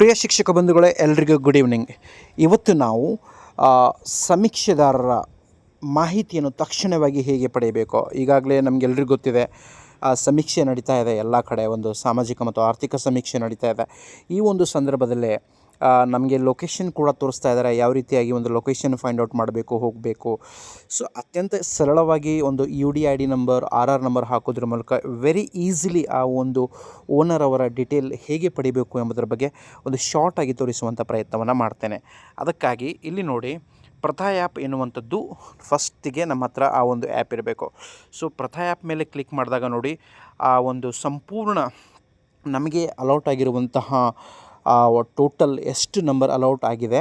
ಪ್ರಿಯ ಶಿಕ್ಷಕ ಬಂಧುಗಳೇ, ಎಲ್ರಿಗೂ ಗುಡ್ ಈವ್ನಿಂಗ್ ಇವತ್ತು ನಾವು ಸಮೀಕ್ಷೆದಾರರ ಮಾಹಿತಿಯನ್ನು ತಕ್ಷಣವಾಗಿ ಹೇಗೆ ಪಡೆಯಬೇಕು? ಈಗಾಗಲೇ ನಮಗೆಲ್ರಿಗೂ ಗೊತ್ತಿದೆ ಸಮೀಕ್ಷೆ ನಡೀತಾ ಇದೆ. ಎಲ್ಲ ಕಡೆ ಒಂದು ಸಾಮಾಜಿಕ ಮತ್ತು ಆರ್ಥಿಕ ಸಮೀಕ್ಷೆ ನಡೀತಾ ಇದೆ. ಈ ಒಂದು ಸಂದರ್ಭದಲ್ಲೇ ನಮಗೆ ಲೊಕೇಶನ್ ಕೂಡ ತೋರಿಸ್ತಾ ಇದ್ದಾರೆ ಯಾವ ರೀತಿಯಾಗಿ ಒಂದು ಲೊಕೇಶನ್ ಫೈಂಡ್ ಔಟ್ ಮಾಡಬೇಕು, ಹೋಗಬೇಕು. ಸೊ ಅತ್ಯಂತ ಸರಳವಾಗಿ ಒಂದು U D I D number R R number ಹಾಕೋದ್ರ ಮೂಲಕ ವೆರಿ ಈಸಿಲಿ ಆ ಒಂದು ಓನರ್ ಅವರ ಡಿಟೇಲ್ ಹೇಗೆ ಪಡಿಬೇಕು ಎಂಬುದರ ಬಗ್ಗೆ ಒಂದು ಶಾರ್ಟ್ ಆಗಿ ತೋರಿಸುವಂಥ ಪ್ರಯತ್ನವನ್ನು ಮಾಡ್ತೇನೆ. ಅದಕ್ಕಾಗಿ ಇಲ್ಲಿ ನೋಡಿ ಪ್ರಥಾ ಆ್ಯಪ್ ಎನ್ನುವಂಥದ್ದು ಫಸ್ಟಿಗೆ ನಮ್ಮ ಹತ್ರ ಆ ಒಂದು ಆ್ಯಪ್ ಇರಬೇಕು. ಸೊ ಪ್ರಥಾ ಆ್ಯಪ್ ಮೇಲೆ ಕ್ಲಿಕ್ ಮಾಡಿದಾಗ ನೋಡಿ, ಆ ಒಂದು ಸಂಪೂರ್ಣ ನಮಗೆ ಅಲೌಟ್ ಆಗಿರುವಂತಹ ಟೋಟಲ್ ಎಷ್ಟು ನಂಬರ್ ಅಲೌಟ್ ಆಗಿದೆ,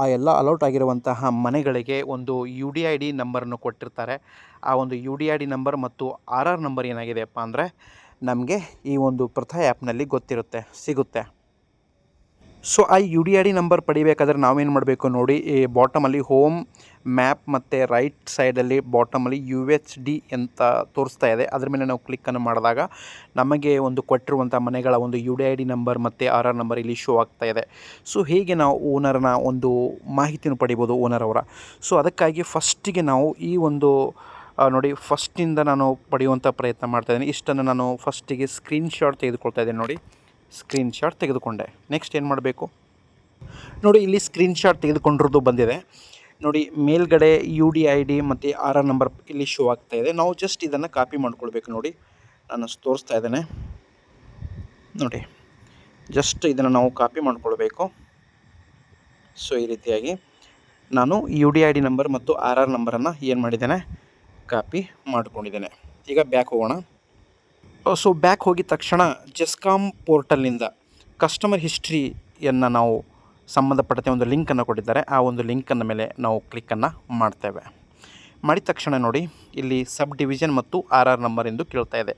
ಆ ಎಲ್ಲ ಅಲೌಟ್ ಆಗಿರುವಂತಹ ಮನೆಗಳಿಗೆ ಒಂದು ಯು ಡಿ ಐ ಡಿ ನಂಬರನ್ನು ಕೊಟ್ಟಿರ್ತಾರೆ. ಆ ಒಂದು U D I D number ಮತ್ತು ಆರ್ ಆರ್ ನಂಬರ್ ಏನಾಗಿದೆಯಪ್ಪ ಅಂದರೆ ನಮಗೆ ಈ ಒಂದು ಪ್ರಥಾ ಆ್ಯಪ್ನಲ್ಲಿ ಗೊತ್ತಿರುತ್ತೆ, ಸಿಗುತ್ತೆ. ಸೊ ಆ U D I D number ಪಡಿಬೇಕಾದ್ರೆ ನಾವೇನು ಮಾಡಬೇಕು ನೋಡಿ, ಈ ಬಾಟಮಲ್ಲಿ ಹೋಮ್ ಮ್ಯಾಪ್ ಮತ್ತು ರೈಟ್ ಸೈಡಲ್ಲಿ ಬಾಟಮಲ್ಲಿ ಯು ಎಚ್ ಡಿ ಅಂತ ತೋರಿಸ್ತಾ ಇದೆ. ಅದ್ರ ಮೇಲೆ ನಾವು ಕ್ಲಿಕ್ಕನ್ನು ಮಾಡಿದಾಗ ನಮಗೆ ಒಂದು ಕೊಟ್ಟಿರುವಂಥ ಮನೆಗಳ ಒಂದು U D I D number ಮತ್ತು ಆರ್ ಆರ್ ನಂಬರ್ ಇಲ್ಲಿ ಶೋ ಆಗ್ತಾ ಇದೆ. ಸೊ ಹೀಗೆ ನಾವು ಓನರ್ನ ಒಂದು ಮಾಹಿತಿಯನ್ನು ಪಡಿಬೋದು ಓನರ್ ಅವರ? ಸೊ ಅದಕ್ಕಾಗಿ ಫಸ್ಟಿಗೆ ನಾವು ಈ ಒಂದು ನೋಡಿ ಫಸ್ಟಿಂದ ನಾನು ಪಡೆಯುವಂಥ ಪ್ರಯತ್ನ ಮಾಡ್ತಾ ಇದ್ದೀನಿ. ಇಷ್ಟನ್ನು ನಾನು ಫಸ್ಟಿಗೆ ಸ್ಕ್ರೀನ್ಶಾಟ್ ತೆಗೆದುಕೊಳ್ತಾ ಇದ್ದೀನಿ ನೋಡಿ. ಸ್ಕ್ರೀನ್ಶಾಟ್ ತೆಗೆದುಕೊಂಡೆ. ನೆಕ್ಸ್ಟ್ ಏನು ಮಾಡಬೇಕು? ನೋಡಿ, ಇಲ್ಲಿ ಸ್ಕ್ರೀನ್ಶಾಟ್ ತೆಗೆದುಕೊಂಡಿರೋದು ಬಂದಿದೆ. ನೋಡಿ, ಮೇಲ್ಗಡೆ ಯು ಡಿ ಐ ಡಿ ಮತ್ತು ಆರ್ ಆರ್ ನಂಬರ್ ಇಲ್ಲಿ ಶೋ ಆಗ್ತಾ ಇದೆ. ನಾವು ಜಸ್ಟ್ ಇದನ್ನು ಕಾಪಿ ಮಾಡ್ಕೊಳ್ಬೇಕು ನೋಡಿ. ನಾನು ತೋರಿಸ್ತಾ ಇದ್ದೇನೆ. ನೋಡಿ ಜಸ್ಟ್ ಇದನ್ನು ನಾವು ಕಾಪಿ ಮಾಡ್ಕೊಳ್ಬೇಕು. ಸೊ ಈ ರೀತಿಯಾಗಿ ನಾನು U D I D number ಮತ್ತು ಆರ್ ಆರ್ ನಂಬರನ್ನು ಏನು ಮಾಡಿದ್ದೇನೆ? ಕಾಪಿ ಮಾಡ್ಕೊಂಡಿದ್ದೇನೆ. ಈಗ ಬ್ಯಾಕ್ ಹೋಗೋಣ. ಸೊ ಬ್ಯಾಕ್ ಹೋಗಿದ ತಕ್ಷಣ ಜೆಸ್ಕಾಮ್ ಪೋರ್ಟಲ್ನಿಂದ ಕಸ್ಟಮರ್ ಹಿಸ್ಟ್ರಿಯನ್ನು ನಾವು ಸಂಬಂಧಪಟ್ಟಂತೆ ಒಂದು ಲಿಂಕನ್ನು ಕೊಟ್ಟಿದ್ದಾರೆ. ಆ ಒಂದು ಲಿಂಕನ್ನು ಮೇಲೆ ನಾವು ಕ್ಲಿಕ್ಕನ್ನು ಮಾಡ್ತೇವೆ. ಮಾಡಿದ ತಕ್ಷಣ ನೋಡಿ, ಇಲ್ಲಿ ಸಬ್ ಡಿವಿಷನ್ ಮತ್ತು ಆರ್ ಆರ್ ನಂಬರ್ ಎಂದು ಕೇಳ್ತಾ ಇದೆ.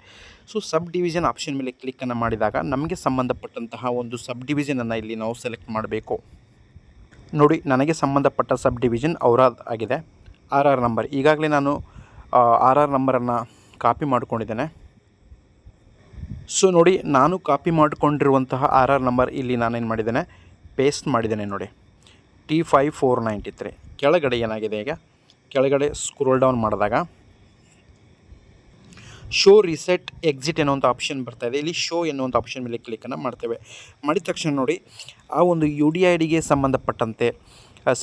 ಸೊ ಸಬ್ ಡಿವಿಷನ್ ಆಪ್ಷನ್ ಮೇಲೆ ಕ್ಲಿಕ್ಕನ್ನು ಮಾಡಿದಾಗ ನಮಗೆ ಸಂಬಂಧಪಟ್ಟಂತಹ ಒಂದು ಸಬ್ ಡಿವಿಷನನ್ನು ಇಲ್ಲಿ ನಾವು ಸೆಲೆಕ್ಟ್ ಮಾಡಬೇಕು. ನೋಡಿ, ನನಗೆ ಸಂಬಂಧಪಟ್ಟ ಸಬ್ ಡಿವಿಷನ್ ಔರಾದ್ ಆಗಿದೆ. ಆರ್ ಆರ್ ನಂಬರ್ ಈಗಾಗಲೇ ನಾನು ಆರ್ ಆರ್ ನಂಬರನ್ನು ಕಾಪಿ ಮಾಡ್ಕೊಂಡಿದ್ದೇನೆ. ಸೊ ನೋಡಿ, ನಾನು ಕಾಪಿ ಮಾಡಿಕೊಂಡಿರುವಂತಹ ಆರ್ ಆರ್ ನಂಬರ್ ಇಲ್ಲಿ ನಾನೇನು ಮಾಡಿದ್ದೇನೆ? ಪೇಸ್ಟ್ ಮಾಡಿದ್ದೇನೆ ನೋಡಿ. T five four ninety three ಕೆಳಗಡೆ ಏನಾಗಿದೆ ಈಗ? ಕೆಳಗಡೆ ಸ್ಕ್ರೋಲ್ ಡೌನ್ ಮಾಡಿದಾಗ ಶೋ ರಿಸೆಟ್ ಎಕ್ಸಿಟ್ ಎನ್ನುವಂಥ ಆಪ್ಷನ್ ಬರ್ತಾ ಇದೆ. ಇಲ್ಲಿ ಶೋ ಎನ್ನುವಂಥ ಆಪ್ಷನ್ ಮೇಲೆ ಕ್ಲಿಕ್ಕನ್ನು ಮಾಡ್ತೇವೆ. ಮಾಡಿದ ತಕ್ಷಣ ನೋಡಿ, ಆ ಒಂದು ಯು ಡಿ ಐ ಡಿಗೆ ಸಂಬಂಧಪಟ್ಟಂತೆ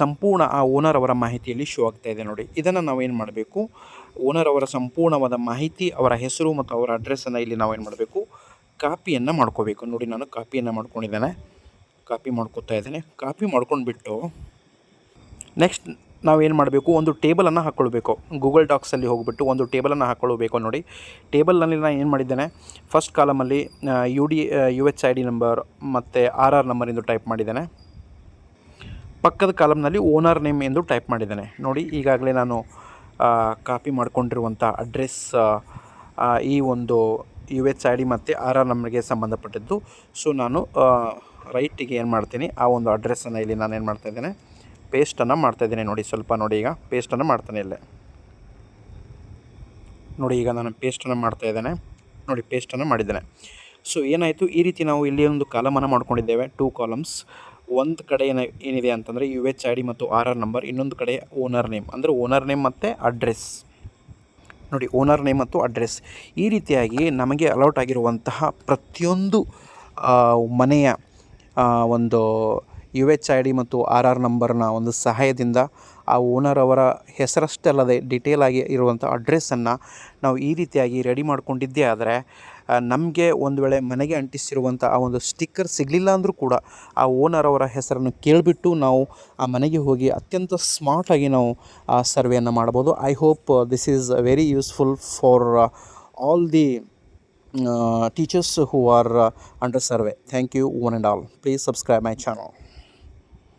ಸಂಪೂರ್ಣ ಆ ಓನರ್ ಅವರ ಮಾಹಿತಿಯಲ್ಲಿ ಶೋ ಆಗ್ತಾ ಇದೆ ನೋಡಿ. ಇದನ್ನು ನಾವೇನು ಮಾಡಬೇಕು? ಓನರ್ ಅವರ ಸಂಪೂರ್ಣವಾದ ಮಾಹಿತಿ, ಅವರ ಹೆಸರು ಮತ್ತು ಅವರ ಅಡ್ರೆಸ್ಸನ್ನು ಇಲ್ಲಿ ನಾವೇನು ಮಾಡಬೇಕು? ಕಾಪಿಯನ್ನು ಮಾಡ್ಕೋಬೇಕು. ನೋಡಿ, ನಾನು ಕಾಪಿಯನ್ನು ಮಾಡ್ಕೊಂಡಿದ್ದೇನೆ. ಕಾಪಿ ಮಾಡ್ಕೋತಾ ಇದ್ದೇನೆ. ಕಾಪಿ ಮಾಡ್ಕೊಂಡ್ಬಿಟ್ಟು ನೆಕ್ಸ್ಟ್ ನಾವೇನು ಮಾಡಬೇಕು? ಒಂದು ಟೇಬಲನ್ನು ಹಾಕ್ಕೊಳ್ಬೇಕು ಗೂಗಲ್ ಡಾಕ್ಸಲ್ಲಿ ಹೋಗ್ಬಿಟ್ಟು ಒಂದು ಟೇಬಲನ್ನು ಹಾಕ್ಕೊಳ್ಬೇಕು ನೋಡಿ. ಟೇಬಲ್ನಲ್ಲಿ ನಾನು ಏನು ಮಾಡಿದ್ದೇನೆ? First ಕಾಲಮಲ್ಲಿ U D U H I D number ಮತ್ತು ಆರ್ ಆರ್ ನಂಬರ್ ಎಂದು ಟೈಪ್ ಮಾಡಿದ್ದೇನೆ. ಪಕ್ಕದ ಕಾಲಮ್ನಲ್ಲಿ ಓನರ್ ನೇಮ್ ಎಂದು ಟೈಪ್ ಮಾಡಿದ್ದೇನೆ. ನೋಡಿ, ಈಗಾಗಲೇ ನಾನು ಕಾಪಿ ಮಾಡಿಕೊಂಡಿರುವಂಥ ಅಡ್ರೆಸ್ ಈ ಒಂದು ಯು ಎಚ್ ಐ ಡಿ ಮತ್ತು ಆರ್ ಆರ್ ನಂಬರ್ಗೆ ಸಂಬಂಧಪಟ್ಟಿದ್ದು. ಸೊ ನಾನು ರೈಟಿಗೆ ಏನು ಮಾಡ್ತೀನಿ, ಆ ಒಂದು ಅಡ್ರೆಸ್ಸನ್ನು ಇಲ್ಲಿ ನಾನು ಏನು ಮಾಡ್ತಾಯಿದ್ದೇನೆ ಪೇಸ್ಟನ್ನು ಮಾಡ್ತಾಯಿದ್ದೀನಿ ನೋಡಿ, ಸ್ವಲ್ಪ ನೋಡಿ ಈಗ ಪೇಸ್ಟನ್ನು ಮಾಡ್ತಾನೆ ಇಲ್ಲೇ. ನೋಡಿ ಈಗ ನಾನು ಪೇಸ್ಟನ್ನು ಮಾಡ್ತಾ ಇದ್ದೇನೆ, ನೋಡಿ ಪೇಸ್ಟನ್ನು ಮಾಡಿದ್ದೇನೆ. ಸೊ ಏನಾಯಿತು, ಈ ರೀತಿ ನಾವು ಇಲ್ಲಿ ಒಂದು ಕಾಲಮನ್ನು ಮಾಡ್ಕೊಂಡಿದ್ದೇವೆ ಟೂ ಕಾಲಮ್ಸ್ ಒಂದು ಕಡೆ ಏನ, ಏನಿದೆ ಅಂತಂದರೆ ಯು ಎಚ್ ಐ ಡಿ ಮತ್ತು ಆರ್ ಆರ್ ನಂಬರ್ ಇನ್ನೊಂದು ಕಡೆ ಓನರ್ ನೇಮ್ ಅಂದರೆ ಓನರ್ ನೇಮ್ ಮತ್ತು ಅಡ್ರೆಸ್ ನೋಡಿ ಓನರ್ ನೇಮ್ ಮತ್ತು ಅಡ್ರೆಸ್ ಈ ರೀತಿಯಾಗಿ ನಮಗೆ ಅಲೌಟ್ ಆಗಿರುವಂತಹ ಪ್ರತಿಯೊಂದು ಮನೆಯ ಒಂದು ಯು ಎಚ್ ಐ ಡಿ ಮತ್ತು ಆರ್ ಆರ್ ನಂಬರ್ನ ಒಂದು ಸಹಾಯದಿಂದ ಆ ಓನರ್ ಅವರ ಹೆಸರಷ್ಟೇ ಅಲ್ಲದೆ ಡಿಟೇಲ್ ಆಗಿ ಇರುವಂಥ ಅಡ್ರೆಸ್ಸನ್ನು ನಾವು ಈ ರೀತಿಯಾಗಿ ರೆಡಿ ಮಾಡಿಕೊಂಡಿದ್ದೇ ಆದರೆ ನಮಗೆ ಒಂದು ವೇಳೆ ಮನೆಗೆ ಅಂಟಿಸಿರುವಂಥ ಆ ಒಂದು ಸ್ಟಿಕ್ಕರ್ ಸಿಗಲಿಲ್ಲ ಅಂದರೂ ಕೂಡ ಆ ಓನರ್ ಅವರ ಹೆಸರನ್ನು ಕೇಳಿಬಿಟ್ಟು ನಾವು ಆ ಮನೆಗೆ ಹೋಗಿ ಅತ್ಯಂತ ಸ್ಮಾರ್ಟಾಗಿ ನಾವು ಆ ಸರ್ವೆಯನ್ನು ಮಾಡ್ಬೋದು I hope this is very useful for all the teachers who are under survey thank you one and all please subscribe my channel